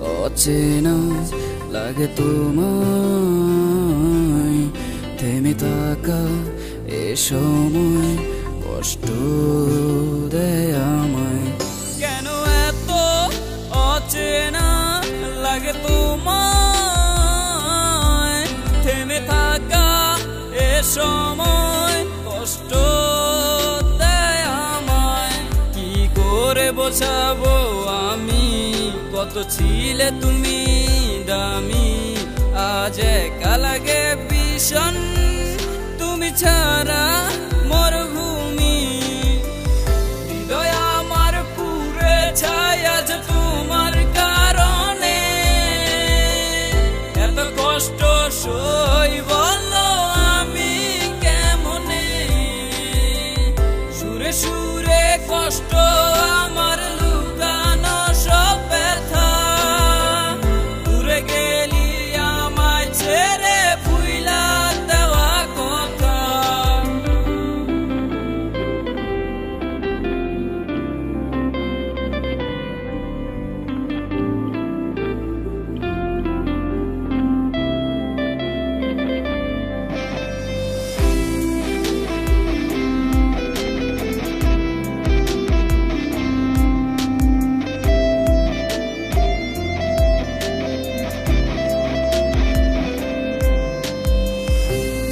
অচেনা লাগে তোমায়? থেমে থাকা এ সময় কষ্ট দেয় আমায়। কেন এত অচেনা লাগে তোমায়? থেমে থাকা এ সময় করে বোঝাবো আমি। কত ছিলে তুমি দামি আজ একা লাগে ভীষণ। তুমি ছাড়া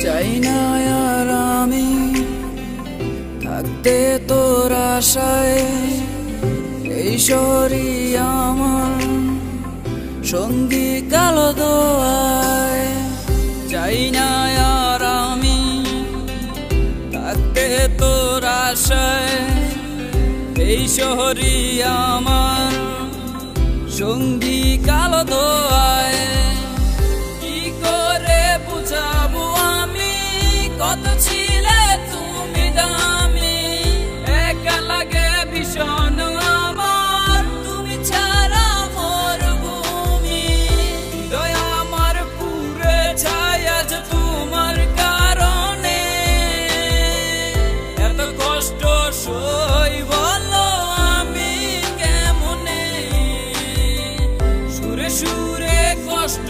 চাই না আর আমি। থাকতে তোর আশায়, এই শরী আমার। সঙ্গী কালো দোয়ায়, চাই না আর আমি। থাকতে তোর আশায়, এই শহরই আমার। সঙ্গী কালো দোয়ায় কত ছিলে তুমি দামি। একা লাগে ভীষণ আমার। তুমি ছাড়া মোর ভূমি। হৃদয় আমার পুরে ছায় আজ তোমার কারণে। এত কষ্ট সই বলো আমি কেমনে? সুরে সুরে কষ্ট